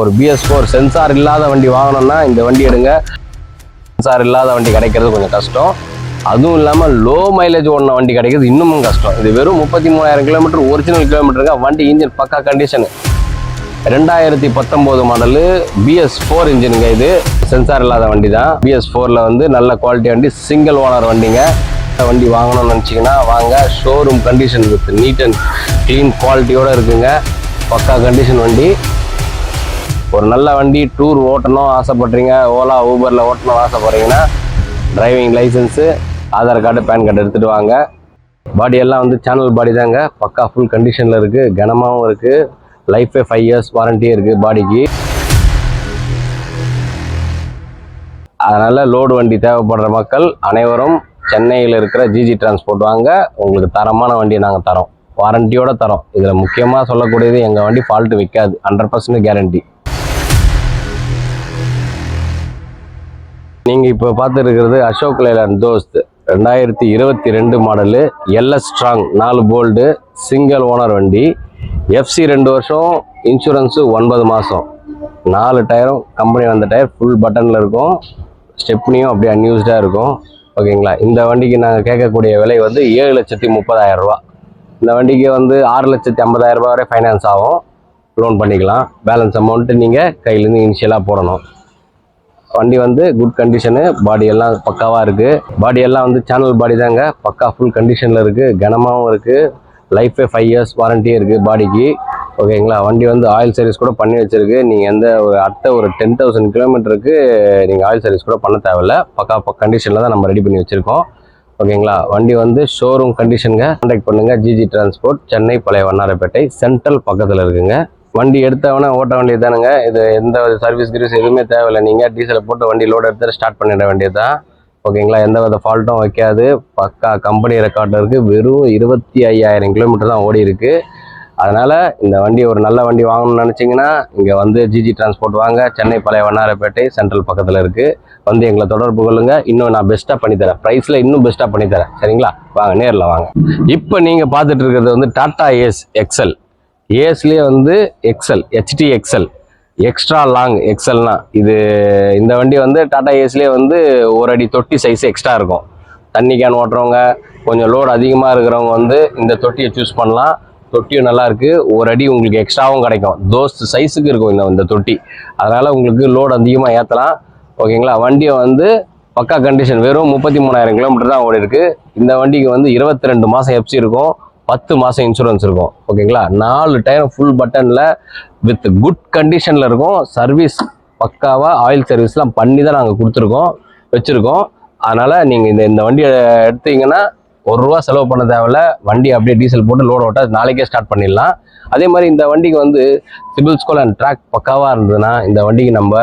ஒரு PS four sensor இல்லாத வண்டி வாங்கணும்னா இந்த வண்டி எடுங்க. சென்சார் இல்லாத வண்டி கிடைக்கிறது கொஞ்சம் கஷ்டம். அதுவும் இல்லாமல் லோ மைலேஜ் ஓடின வண்டி கிடைக்கிறது இன்னமும் கஷ்டம். இது வெறும் முப்பத்தி மூணாயிரம் கிலோமீட்டர் ஒரிஜினல் கிலோமீட்டருங்க வண்டி இன்ஜின் பக்கா கண்டிஷனு ரெண்டாயிரத்தி பத்தொம்போது மாடலு பிஎஸ் ஃபோர் இன்ஜினுங்க இது. சென்சார் இல்லாத வண்டி தான் பிஎஸ் ஃபோரில் வந்து நல்ல குவாலிட்டி வண்டி சிங்கிள் ஓனர் வண்டிங்க. வண்டி வாங்கணும்னு நினச்சிங்கன்னா வாங்க. Showroom condition with neat and clean குவாலிட்டியோடு இருக்குங்க. பக்கா கண்டிஷன் வண்டி. ஒரு நல்ல வண்டி டூர் ஓட்டணும் ஆசைப்படுறீங்க ஓலா ஊபரில் ஓட்டணும் ஆசைப்படுறீங்கன்னா driving licence Aadhaar card PAN card எடுத்துகிட்டு வாங்க. பாடியெல்லாம் வந்து சேனல் பாடி தாங்க. பக்கா ஃபுல் கண்டிஷனில் இருக்குது கனமாகவும் இருக்குது லைஃபே ஃபைவ் இயர்ஸ் வாரண்டியும் இருக்குது பாடிக்கு அதனால் லோடு வண்டி தேவைப்படுற மக்கள் அனைவரும் சென்னையில் இருக்கிற ஜிஜி டிரான்ஸ்போர்ட் வாங்க. உங்களுக்கு தரமான வண்டியை நாங்கள் தரோம். வாரண்டியோட தரோம். இதில் முக்கியமாக சொல்லக்கூடியது எங்கள் வண்டி ஃபால்ட்டு விற்காது ஹண்ட்ரட் பர்சன்ட் கேரண்டி நீங்கள் இப்போ பார்த்துருக்கிறது அசோக் லைலாண்ட் தோஸ்த். ரெண்டாயிரத்தி இருபத்தி ரெண்டு மாடலு எல்எஸ் ஸ்ட்ராங் நாலு போல்டு சிங்கிள் ஓனர் வண்டி. எஃப்சி ரெண்டு வருஷம் இன்சூரன்ஸு ஒன்பது மாதம் நாலு டயரும் கம்பெனி வந்த டயர் ஃபுல் பட்டனில் இருக்கும். ஸ்டெப்னியும் அப்படியே அன்யூஸ்டாக இருக்கும். ஓகேங்களா? இந்த வண்டிக்கு நாங்கள் கேட்கக்கூடிய விலை வந்து ஏழு லட்சத்தி முப்பதாயிரரூபா இந்த வண்டிக்கு வந்து ஆறு லட்சத்தி ஐம்பதாயிரரூபா வரை ஃபைனான்ஸ் ஆகும். லோன் பண்ணிக்கலாம். பேலன்ஸ் அமௌண்ட்டு நீங்கள் கையிலேருந்து இனிஷியலாக போடணும். வண்டி வந்து குட் கண்டிஷனு பாடி எல்லாம் பக்காவாக இருக்குது பாடி எல்லாம் வந்து சேனல் பாடி தாங்க. பக்கா ஃபுல் கண்டிஷனில் இருக்குது கனமாகவும் இருக்குது லைஃபே ஃபைவ் இயர்ஸ் வாரண்ட்டியும் இருக்குது பாடிக்கு ஓகேங்களா வண்டி வந்து ஆயில் சர்வீஸ் கூட பண்ணி வச்சுருக்கு. நீங்கள் எந்த ஒரு அடுத்த ஒரு டென் தௌசண்ட் கிலோமீட்டருக்கு நீங்கள் ஆயில் சர்வீஸ் கூட பண்ண தேவையில்ல. பக்கா கண்டிஷனில் தான் நம்ம ரெடி பண்ணி வச்சுருக்கோம். ஓகேங்களா வண்டி வந்து ஷோரூம் கண்டிஷனுங்க கான்டாக்ட் பண்ணுங்கள் ஜிஜி டிரான்ஸ்போர்ட் சென்னை பழைய வண்ணாரப்பேட்டை சென்ட்ரல் பக்கத்தில் இருக்குங்க. வண்டி எடுத்தவொடனே ஓட்ட வேண்டியது தானுங்க. இது எந்த சர்வீஸ் கிரீஸ் எதுவுமே தேவையில்லை. நீங்கள் டீசலை போட்டு வண்டி லோடு எடுத்து ஸ்டார்ட் பண்ணிட வேண்டியது தான் ஓகேங்களா? எந்த வித ஃபால்ட்டும் வைக்காது. பக்கா கம்பெனி ரெக்கார்டு இருக்குது வெறும் இருபத்தி ஐயாயிரம் கிலோமீட்டர் தான் ஓடி இருக்குது அதனால் இந்த வண்டி ஒரு நல்ல வண்டி வாங்கணும்னு நினச்சிங்கன்னா இங்கே வந்து ஜிஜி டிரான்ஸ்போர்ட் வாங்க. சென்னை பழைய வண்ணாரப்பேட்டை சென்ட்ரல் பக்கத்தில் இருக்குது வந்து எங்களை தொடர்பு கொள்ளுங்க. இன்னும் நான் பெஸ்ட்டாக பண்ணித்தரேன் ப்ரைஸில் இன்னும் பெஸ்ட்டாக பண்ணித்தரேன் சரிங்களா? வாங்க நேரில் வாங்க. இப்போ நீங்கள் பார்த்துட்டு இருக்கிறது வந்து டாடா ஏஸ் எக்ஸல் ஏஸ்லேயே வந்து XL HD XL extra long எக்ஸல்னா இது இந்த வண்டி வந்து டாடா ஏஸ்லேயே வந்து ஒரு அடி தொட்டி சைஸ் எக்ஸ்ட்ரா இருக்கும். தண்ணி கேன் ஓட்டுறவங்க கொஞ்சம் லோடு அதிகமாக இருக்கிறவங்க வந்து இந்த தொட்டியை சூஸ் பண்ணலாம். தொட்டியும் நல்லாயிருக்கு ஒரு அடி உங்களுக்கு எக்ஸ்ட்ராவும் கிடைக்கும். தோஸ்து சைஸுக்கு இருக்கும் இந்த இந்த தொட்டி. அதனால் உங்களுக்கு லோடு அதிகமாக ஏற்றலாம் ஓகேங்களா வண்டியை வந்து பக்கா கண்டிஷன் வெறும் முப்பத்தி மூணாயிரம் கிலோமீட்டர் தான் ஓடி இருக்குது இந்த வண்டிக்கு வந்து இருபத்தி ரெண்டு மாதம் எஃப்சி இருக்கும். பத்து மாதம் இன்சூரன்ஸ் இருக்கும். ஓகேங்களா? நாலு டயர் ஃபுல் பட்டனில் வித் குட் கண்டிஷனில் இருக்கும். சர்வீஸ் பக்காவாக ஆயில் சர்வீஸ்லாம் பண்ணி தான் நாங்கள் கொடுத்துருக்கோம் வச்சுருக்கோம். அதனால் நீங்கள் இந்த இந்த வண்டியை எடுத்தீங்கன்னா ஒரு ரூபா செலவு பண்ண தேவையில்ல. வண்டி அப்படியே டீசல் போட்டு லோடு ஓட்ட நாளைக்கே ஸ்டார்ட் பண்ணிடலாம். அதே மாதிரி இந்த வண்டிக்கு வந்து சிபில் ஸ்கோல் அண்ட் ட்ராக் பக்காவாக இருந்ததுன்னா இந்த வண்டிக்கு நம்ம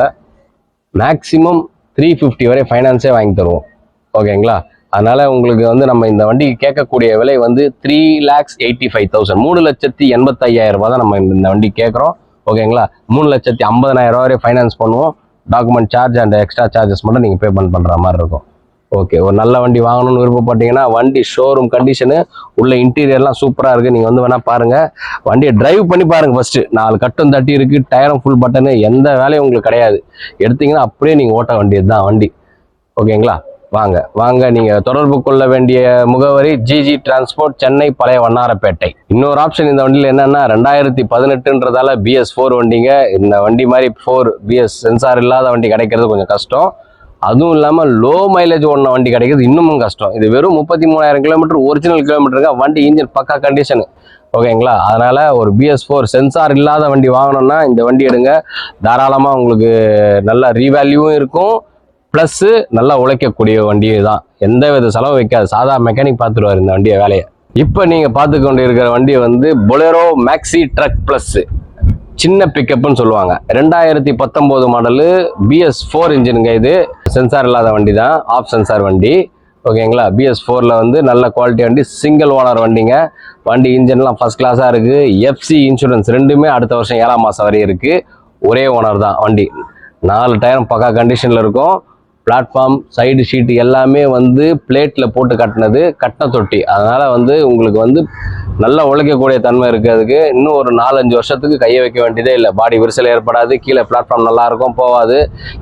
மேக்ஸிமம் த்ரீ ஃபிஃப்டி வரை ஃபைனான்ஸே வாங்கி தருவோம். ஓகேங்களா? அதனால் உங்களுக்கு வந்து நம்ம இந்த வண்டி கேட்கக்கூடிய விலை வந்து three lakhs eighty five thousand மூணு லட்சத்தி எண்பத்தையாயிரம் ரூபா தான் நம்ம இந்த- வண்டி கேட்குறோம். ஓகேங்களா? மூணு லட்சத்தி ஐம்பதனாயிரம் ரூபா வரை ஃபைனான்ஸ் பண்ணுவோம். Document charge and extra charges மட்டும் நீங்கள் பேமெண்ட் பண்ணுற மாதிரி இருக்கும். ஓகே ஒரு நல்ல வண்டி வாங்கணும்னு விருப்பப்பட்டீங்கன்னா வண்டி ஷோரூம் கண்டிஷனு உள்ள இன்டீரியர்லாம் சூப்பராக இருக்குது நீங்கள் வந்து வேணால் பாருங்கள் வண்டியை டிரைவ் பண்ணி பாருங்கள் ஃபஸ்ட்டு நாலு கட்டும் தட்டி இருக்குது டயரும் ஃபுல் பட்டனு எந்த வேலையும் உங்களுக்கு கிடையாது. எடுத்தீங்கன்னா அப்படியே நீங்கள் ஓட்ட வேண்டியது தான் வண்டி. ஓகேங்களா? வாங்க வாங்க நீங்கள் தொடர்பு கொள்ள வேண்டிய முகவரி ஜிஜி டிரான்ஸ்போர்ட் சென்னை பழைய வண்ணாரப்பேட்டை. இன்னொரு ஆப்ஷன் இந்த வண்டியில் என்னன்னா ரெண்டாயிரத்தி பதினெட்டுன்றதால பிஎஸ் ஃபோர் வண்டிங்க. இந்த வண்டி மாதிரி ஃபோர் பிஎஸ் சென்சார் இல்லாத வண்டி கிடைக்கிறது கொஞ்சம் கஷ்டம். அதுவும் இல்லாமல் லோ மைலேஜ் ஓடின வண்டி கிடைக்கிறது இன்னமும் கஷ்டம். இது வெறும் முப்பத்தி மூணாயிரம் கிலோமீட்டர் ஒரிஜினல் கிலோமீட்டருங்க வண்டி இன்ஜின் பக்கா கண்டிஷனு ஓகேங்களா? அதனால் ஒரு பிஎஸ் ஃபோர் சென்சார் இல்லாத வண்டி வாங்கணும்னா இந்த வண்டி எடுங்க. தாராளமாக உங்களுக்கு நல்ல ரீவேல்யூவும் இருக்கும். ப்ளஸ்ஸு நல்லா உழைக்கக்கூடிய வண்டி தான் எந்த வித செலவு வைக்காது. சாதா மெக்கானிக் பார்த்துருவார் இந்த வண்டியை வேலையை. இப்போ நீங்கள் பார்த்து கொண்டு இருக்கிற வண்டி வந்து பொலேரோ மேக்ஸி ட்ரக் ப்ளஸ்ஸு சின்ன பிக்கப்னு சொல்லுவாங்க. ரெண்டாயிரத்தி பத்தொம்போது மாடலு பிஎஸ் ஃபோர் இன்ஜினுங்க இது. சென்சார் இல்லாத வண்டி தான் ஆஃப் சென்சார் வண்டி. ஓகேங்களா? பிஎஸ் ஃபோரில் வந்து நல்ல குவாலிட்டி வண்டி. சிங்கிள் ஓனர் வண்டிங்க. வண்டி இன்ஜின்லாம் ஃபஸ்ட் கிளாஸாக இருக்குது எஃப்சி இன்சூரன்ஸ் ரெண்டுமே அடுத்த வருஷம் ஏழாம் மாதம் வரையும் இருக்குது ஒரே ஓனர் தான் வண்டி. நாலு டயரும் பக்கா கண்டிஷனில் இருக்கும். பிளாட்ஃபார்ம் சைடு ஷீட் எல்லாமே வந்து பிளேட்டில் போட்டு கட்டினது கட்டின தொட்டி. அதனால் வந்து உங்களுக்கு வந்து நல்லா உழைக்கக்கூடிய தன்மை இருக்கிறதுக்கு இன்னும் ஒரு நாலஞ்சு வருஷத்துக்கு கையை வைக்க வேண்டியதே இல்லை. பாடி விரிசல் ஏற்படாது கீழே பிளாட்ஃபார்ம் நல்லாயிருக்கும் போகாது.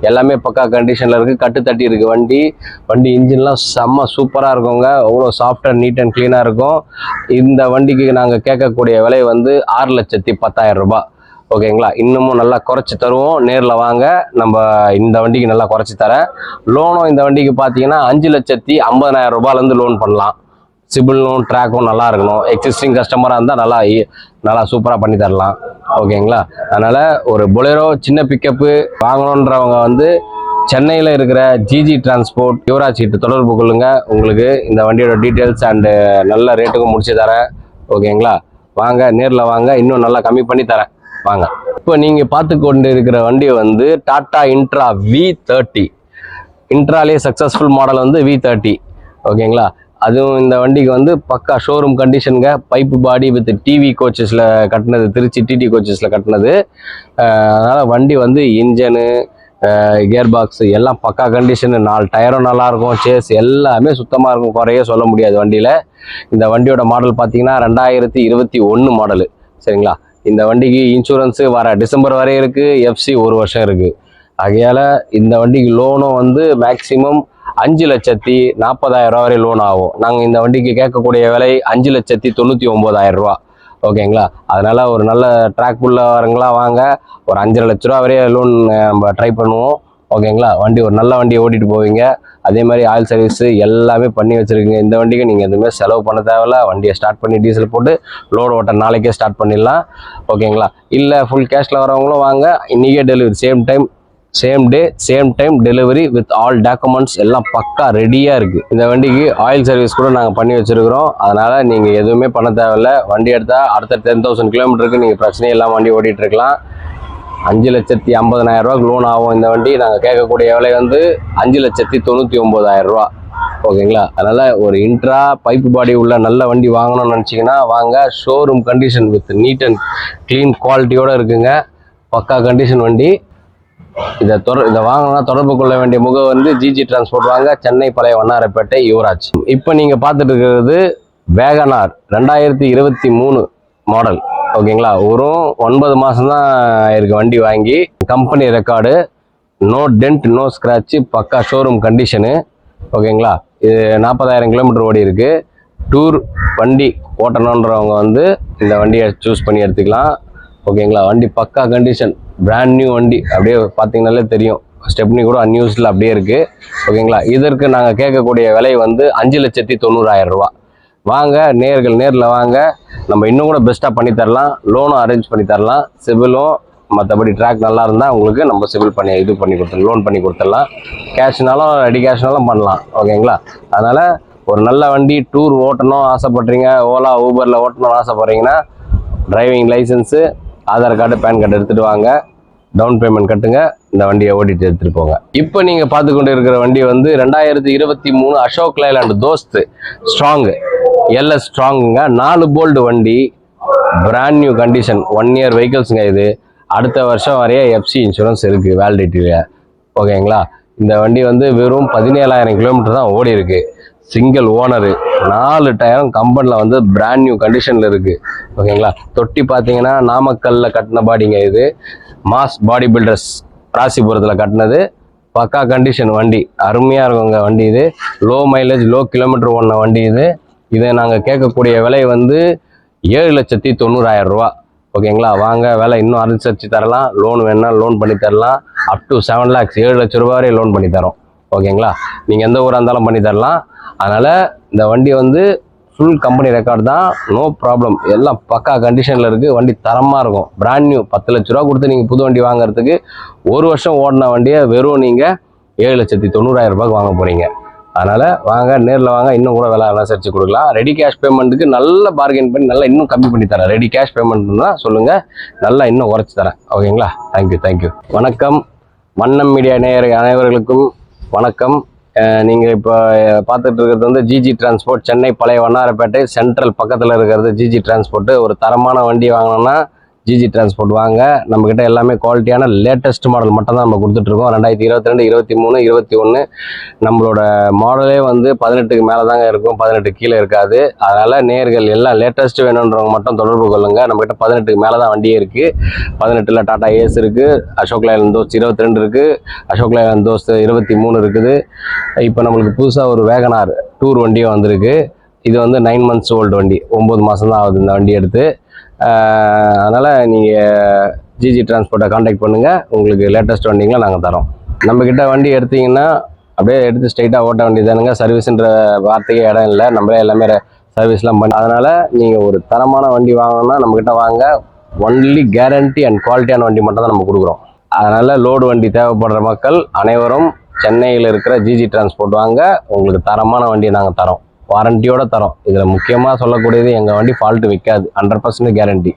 எல்லாமே பக்கா கண்டிஷனில் இருக்குது கட்டு தட்டி இருக்குது வண்டி. வண்டி இன்ஜின்லாம் செம்ம சூப்பராக இருக்குங்க. அவ்வளோ சாஃப்டாக நீட் அண்ட் க்ளீனாக இருக்கும். இந்த வண்டிக்கு நாங்கள் கேட்கக்கூடிய விலை வந்து ஆறு லட்சத்தி பத்தாயிரம் ரூபாய். ஓகேங்களா? இன்னமும் நல்லா குறைச்சி தருவோம். நேரில் வாங்க. நம்ம இந்த வண்டிக்கு நல்லா குறைச்சி தரேன் லோனும் இந்த வண்டிக்கு பார்த்தீங்கன்னா அஞ்சு லட்சத்தி ஐம்பதனாயிரம் ரூபாயிலேருந்து லோன் பண்ணலாம். சிபிலும் ட்ராக்கும் நல்லா இருக்கணும். எக்ஸிஸ்டிங் கஸ்டமராக இருந்தால் நல்லா நல்லா சூப்பராக பண்ணி தரலாம். ஓகேங்களா? அதனால் ஒரு பொலேரோ சின்ன பிக்கப்பு வாங்கணுன்றவங்க வந்து சென்னையில் இருக்கிற ஜிஜி டிரான்ஸ்போர்ட் யுவராஜ் கிட்ட தொடர்பு கொள்ளுங்க. உங்களுக்கு இந்த வண்டியோட டீட்டெயில்ஸ் அண்டு நல்ல ரேட்டுக்கும் முடிச்சு தரேன். ஓகேங்களா? வாங்க நேரில் வாங்க. இன்னும் நல்லா கம்மி பண்ணி தரேன். வாங்க. இப்போ நீங்கள் பார்த்து கொண்டு இருக்கிற வண்டி வந்து டாட்டா இன்ட்ரா வி தேர்ட்டி இன்ட்ராலே சக்ஸஸ்ஃபுல் மாடல் வந்து வி தேர்ட்டி ஓகேங்களா? அதுவும் இந்த வண்டிக்கு வந்து பக்கா ஷோரூம் கண்டிஷனுங்க பைப்பு பாடி வித் டிவி கோச்சஸில் கட்டினது திருச்சி டிடி கோச்சஸில் கட்டினது. அதனால் வண்டி வந்து இன்ஜனு கியர் பாக்ஸ் எல்லாம் பக்கா கண்டிஷனு நாலு டயரும் நல்லாயிருக்கும் சேஸ் எல்லாமே சுத்தமாக இருக்கும் குறைய சொல்ல முடியாது வண்டியில். இந்த வண்டியோட மாடல் பார்த்தீங்கன்னா ரெண்டாயிரத்தி இருபத்தி ஒன்று மாடலு சரிங்களா? இந்த வண்டிக்கு இன்சூரன்ஸு வர டிசம்பர் வரையும் இருக்குது எஃப்சி ஒரு வருஷம் இருக்குது ஆகையால் இந்த வண்டிக்கு லோனும் வந்து மேக்சிமம் அஞ்சு லட்சத்தி நாற்பதாயிரம் ரூபா வரை லோன் ஆகும். நாங்கள் இந்த வண்டிக்கு கேட்கக்கூடிய விலை அஞ்சு லட்சத்தி தொண்ணூற்றி ஒம்பதாயிரம் ரூபா ஓகேங்களா? அதனால் ஒரு நல்ல ட்ராக் உள்ளவங்களா வாங்க. ஒரு அஞ்சரை லட்ச ரூபா வரைய லோன் நம்ம ட்ரை பண்ணுவோம். ஓகேங்களா? வண்டி ஒரு நல்ல வண்டியை ஓட்டிட்டு போவீங்க. அதே மாதிரி ஆயில் சர்வீஸ் எல்லாமே பண்ணி வச்சுருக்கீங்க. இந்த வண்டிக்கு நீங்கள் எதுவுமே செலவு பண்ண தேவையில்ல. வண்டியை ஸ்டார்ட் பண்ணி டீசல் போட்டு லோடு ஓட்ட நாளைக்கே ஸ்டார்ட் பண்ணிடலாம். ஓகேங்களா? இல்லை ஃபுல் கேஷில் வரவங்களும் வாங்க. இன்றைக்கே delivery same time same day same time delivery with all documents எல்லாம் பக்கா ரெடியாக இருக்குது இந்த வண்டிக்கு ஆயில் சர்வீஸ் கூட நாங்கள் பண்ணி வச்சுருக்கிறோம். அதனால் நீங்கள் எதுவுமே பண்ண தேவையில்ல. வண்டி எடுத்தால் அடுத்த டென் தௌசண்ட் கிலோமீட்டருக்கு நீங்கள் பிரச்சனையே இல்லாமல் வண்டி ஓட்டிகிட்டு இருக்கலாம். அஞ்சு லட்சத்தி ஐம்பதனாயிரம் ரூபா லோன் ஆகும் இந்த வண்டி. நாங்கள் கேட்கக்கூடிய விலை வந்து அஞ்சு லட்சத்தி தொண்ணூற்றி ஒம்பதாயிரம் ரூபா. ஓகேங்களா? அதனால் ஒரு இன்ட்ரா பைப்பு பாடி உள்ள நல்ல வண்டி வாங்கணும்னு நினச்சிங்கன்னா வாங்க. Showroom condition with neat and clean குவாலிட்டியோடு இருக்குங்க. பக்கா கண்டிஷன் வண்டி. இதை தொடர் இதை வாங்கினா தொடர்பு கொள்ள வேண்டிய முகம் வந்து ஜிஜி டிரான்ஸ்போர்ட் வாங்க. சென்னை பழைய வண்ணாரப்பேட்டை யுவராஜ். இப்போ நீங்கள் பார்த்துட்டு இருக்கிறது வேகனார் ரெண்டாயிரத்தி இருபத்தி மூணு மாடல் ஓகேங்களா? ஒரு ஒன்பது மாதம் தான் இருக்கு வண்டி வாங்கி company record no dent no scratch பக்கா ஷோரூம் கண்டிஷனு ஓகேங்களா? இது நாற்பதாயிரம் கிலோமீட்டர் ஓடி இருக்கு. டூர் வண்டி ஓட்டணுன்றவங்க வந்து இந்த வண்டியை சூஸ் பண்ணி எடுத்துக்கலாம். ஓகேங்களா? வண்டி பக்கா கண்டிஷன் பிராண்ட் நியூ வண்டி. அப்படியே பார்த்தீங்கனாலே தெரியும். ஸ்டெப்னி கூட அன்யூஸ்டில் அப்படியே இருக்குது ஓகேங்களா? இதற்கு நாங்கள் கேட்கக்கூடிய விலை வந்து அஞ்சு லட்சத்தி தொண்ணூறாயிரம் ரூபா வாங்க நேர்கள் நேரில் வாங்க. நம்ம இன்னும் கூட பெஸ்ட்டாக பண்ணி தரலாம். லோனும் அரேஞ்ச் பண்ணி தரலாம். சிவிலும் மற்றபடி ட்ராக் நல்லா இருந்தால் உங்களுக்கு நம்ம சிவில் பண்ணி இது பண்ணி கொடுத்துடலாம் லோன் பண்ணி கொடுத்துடலாம். கேஷ்னாலும் ரெடி கேஷ்னாலும் பண்ணலாம். ஓகேங்களா அதனால் ஒரு நல்ல வண்டி டூர் ஓட்டணும் ஆசைப்பட்றீங்க ஓலா ஊபரில் ஓட்டணும்னு ஆசைப்பட்றீங்கன்னா driving licence Aadhaar card PAN card எடுத்துகிட்டு வாங்க. டவுன் பேமெண்ட் கட்டுங்க. இந்த வண்டியை ஓட்டிட்டு எடுத்துகிட்டு போங்க. இப்போ நீங்கள் பார்த்து கொண்டு இருக்கிற வண்டி வந்து ரெண்டாயிரத்தி இருபத்தி மூணு Ashok Leyland Dost. Strong LS ஸ்ட்ராங்குங்க நாலு போல்டு வண்டி. Brand new condition one year வெஹிக்கிள்ஸுங்க இது. அடுத்த வருஷம் வரைய எஃப்சி இன்சூரன்ஸ் இருக்குது வேலிடிட்டியில் ஓகேங்களா இந்த வண்டி வந்து வெறும் பதினேழாயிரம் கிலோமீட்டர் தான் ஓடி இருக்கு. சிங்கிள் ஓனரு நாலு டயரும் கம்பெனியில் வந்து பிராண்ட் நியூ கண்டிஷனில் இருக்குது ஓகேங்களா தொட்டி பார்த்தீங்கன்னா நாமக்கல்ல கட்டின பாடிங்க இது. மாஸ் பாடி பில்டர்ஸ் ராசிபுரத்தில் கட்டினது. பக்கா கண்டிஷன் வண்டி. அருமையாக இருக்குங்க வண்டி இது. லோ மைலேஜ் லோ கிலோமீட்டர் ஓடின வண்டி இது. இதை நாங்கள் கேட்கக்கூடிய விலை வந்து ஏழு லட்சத்தி தொண்ணூறாயிரம் ரூபா. ஓகேங்களா? வாங்க விலை இன்னும் அனுசரித்து தரலாம். லோன் வேணால் லோன் பண்ணி தரலாம். அப் டு செவன் லேக்ஸ் ஏழு லட்ச ரூபா வரை லோன் பண்ணி தரோம். ஓகேங்களா? நீங்கள் எந்த ஊராக இருந்தாலும் பண்ணி தரலாம். அதனால் இந்த வண்டி வந்து ஃபுல் கம்பெனி ரெக்கார்ட் தான். நோ ப்ராப்ளம் எல்லாம் பக்கா கண்டிஷனில் இருக்குது வண்டி தரமாக இருக்கும். பிராண்ட் நியூ பத்து லட்ச ரூபா கொடுத்து நீங்கள் புது வண்டி வாங்குறதுக்கு ஒரு வருஷம் ஓடின வண்டியை வெறும் நீங்கள் ஏழு லட்சத்தி தொண்ணூறாயிரம் ரூபாய்க்கு வாங்க போகிறீங்க அதனால் வாங்க நேரில் வாங்க இன்னும் கூட விலை அனுசரித்து கொடுக்கலாம். ரெடி கேஷ் பேமெண்ட்டுக்கு நல்ல பார்கெயின் பண்ணி நல்லா இன்னும் கம்மி பண்ணி தரேன். ரெடி கேஷ் பேமெண்ட்னா சொல்லுங்கள் நல்லா இன்னும் குறைச்சி தரேன். ஓகேங்களா தேங்க்யூ தேங்க்யூ வணக்கம். வண்ணம் மீடியா நேயர் அனைவர்களுக்கும் வணக்கம். நீங்கள் இப்போ பார்த்துட்டு இருக்கிறது வந்து ஜிஜி டிரான்ஸ்போர்ட் சென்னை பழைய வண்ணாரப்பேட்டை சென்ட்ரல் பக்கத்தில் இருக்கிறது ஜிஜி டிரான்ஸ்போர்ட்டு ஒரு தரமான வண்டி வாங்கினோன்னா ஜிஜி டிரான்ஸ்போர்ட் வாங்க. நம்மக்கிட்ட எல்லாமே குவாலிட்டியான லேட்டஸ்ட் மாடல் மட்டும் தான் நம்ம கொடுத்துட்ருக்கோம். ரெண்டாயிரத்தி இருபத்தி ரெண்டு இருபத்தி மூணு இருபத்தி ஒன்று நம்மளோட மாடலே வந்து பதினெட்டுக்கு மேலே தாங்க இருக்கும். பதினெட்டு கீழே இருக்காது. அதனால் நேர்கள் எல்லாம் லேட்டஸ்ட் வேணுன்றவங்க மட்டும் தொடர்பு கொள்ளுங்கள் நம்மக்கிட்ட பதினெட்டுக்கு மேலே தான் வண்டியே இருக்குது பதினெட்டில் டாடா ஏஸ் இருக்குது அசோக் லேலன் தோஸ்த் இருபத்தி ரெண்டு இருக்குது அசோக் லேலன் தோஸ்த் இருபத்தி மூணு இருக்குது. இப்போ நம்மளுக்கு புதுசாக ஒரு வேகனார் டூர் வண்டியும் வந்திருக்கு. இது வந்து நைன் மந்த்ஸ் ஓல்டு வண்டி. ஒம்பது மாதம் தான் ஆகுது இந்த வண்டி எடுத்து. அதனால் நீங்கள் ஜிஜி டிரான்ஸ்போர்ட்டை காண்டாக்ட் பண்ணுங்கள் உங்களுக்கு லேட்டஸ்ட் வண்டிங்களை நாங்கள் தரோம். நம்மக்கிட்ட வண்டி எடுத்தீங்கன்னா அப்படியே எடுத்து ஸ்ட்ரைட்டாக ஓட்ட வண்டி தானுங்க சர்வீஸுன்ற வார்த்தைக்கே இடம் இல்லை. நம்மளே எல்லாமே சர்வீஸ்லாம் பண்ணி அதனால் நீங்கள் ஒரு தரமான வண்டி வாங்கணும்னா நம்மக்கிட்ட வாங்க. ஒன்லி கேரண்டி அண்ட் குவாலிட்டியான வண்டி மட்டும் தான் நம்ம கொடுக்குறோம். அதனால் லோடு வண்டி தேவைப்படுற மக்கள் அனைவரும் சென்னையில் இருக்கிற ஜிஜி டிரான்ஸ்போர்ட் வாங்க. உங்களுக்கு தரமான வண்டியை நாங்கள் தரோம். வாரண்டியோட தரோம். இதில் முக்கியமாக சொல்லக்கூடியது எங்கள் வண்டி ஃபால்ட்டு வைக்காது. Hundred percent guarantee